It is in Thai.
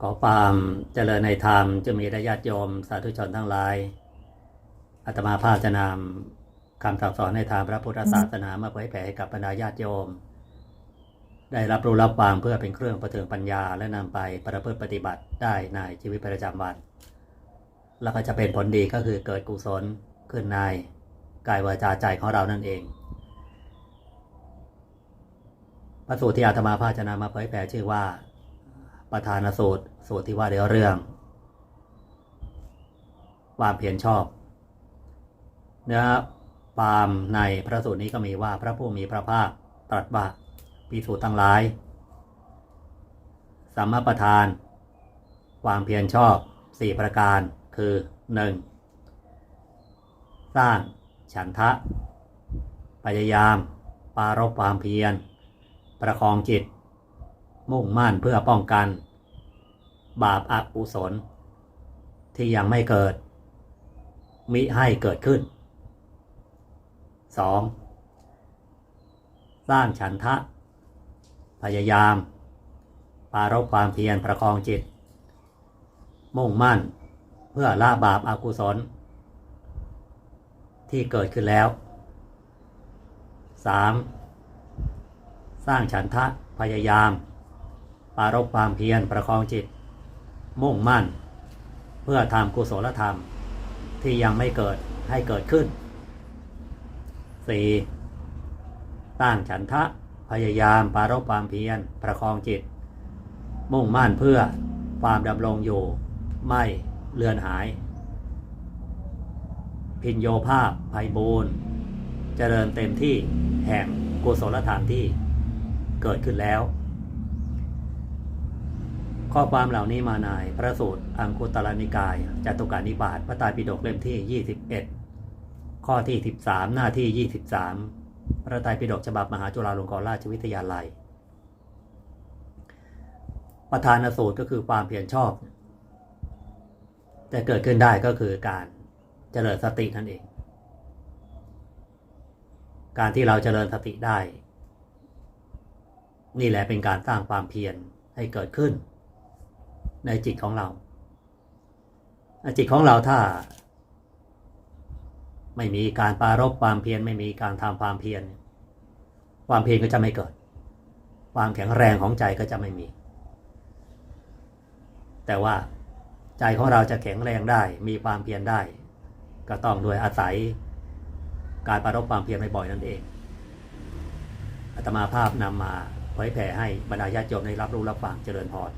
ขอความเจริญในธรรมจะมีระยะโยมสาธุชนทั้งหลายอาตมาภาพจะนำคำสั่งสอนในทางพระพุทธศาสนามาเผยแผ่ให้กับบรรดาญาติโยม ได้รับรู้รับฟังเพื่อเป็นเครื่องประเทืองปัญญาและนำไปประพฤติปฏิบัติได้ในชีวิตประจำวัน แล้วก็จะเป็นผลดีก็คือเกิดกุศลขึ้นในกายวาจาใจของเรานั่นเองพระสูตรที่อาตมาภาพจะนำมาเผยแผ่ชื่อว่า ประธานสูตร สูตรที่ว่าเรื่องเรื่อง ความเพียรชอบเนื้อความในพระสูตรนี้ก็มีว่าพระผู้มีพระภาคตรัสว่าปีสูตรทั้งหลายสัมมาประธาน ความเพียรชอบสี่ประการคือหนึ่งสร้างฉันทะ พยายาม ปารบความเพียร ประคองจิต มุ่งมั่นเพื่อป้องกัน บาปอากุศล ที่ยังไม่เกิด มิให้เกิดขึ้น 2. สร้างฉันทะ พยายาม ปารบความเพียรประคองจิต มุ่งมั่นเพื่อละบาปอากุศล ที่เกิดขึ้นแล้ว 3. สร้างฉันทะพยายาม ปารบความเพียรประคองจิต มุ่งมั่น เพื่อทำกุศลธรรมที่ยังไม่เกิดให้เกิดขึ้น 4. ตั้งฉันทะพยายามปารบความเพียรประคองจิต มุ่งมั่นเพื่อความดำรงอยู่ ไม่เลือนหาย พินโยภาพภัยบูรณ์เจริญเต็มที่แห่งกุศลธรรมที่เกิดขึ้นแล้ว ข้อความเหล่านี้มาในพระสูตรอังคุตรนิกายจตุการนิบาตพระไตรปิฎกเล่มที่ 21 ข้อที่ 13 หน้าที่ 23 พระไตรปิฎกฉบับมหาจุฬาลงกรณราชวิทยาลัย ประธานสูตรก็คือความเพียรชอบ จะเกิดขึ้นได้ก็คือการเจริญสตินั่นเอง การที่เราเจริญสติได้ นี่แหละเป็นการสร้างความเพียรให้เกิดขึ้น ในจิตของเรา จิตของเราถ้า ไม่มีการปรารบความเพียรไม่มีการทำความเพียรความเพียรก็จะไม่เกิด ความแข็งแรงของใจก็จะไม่มี แต่ว่าใจของเราจะแข็งแรงได้ มีความเพียรได้ ก็ต้องโดยอาศัยการปรารบความเพียรบ่อยๆนั่นเองอาตมาภาพนำมาเผยแผ่ให้บรรดาญาติโยมได้รับรู้รับฟังเจริญพร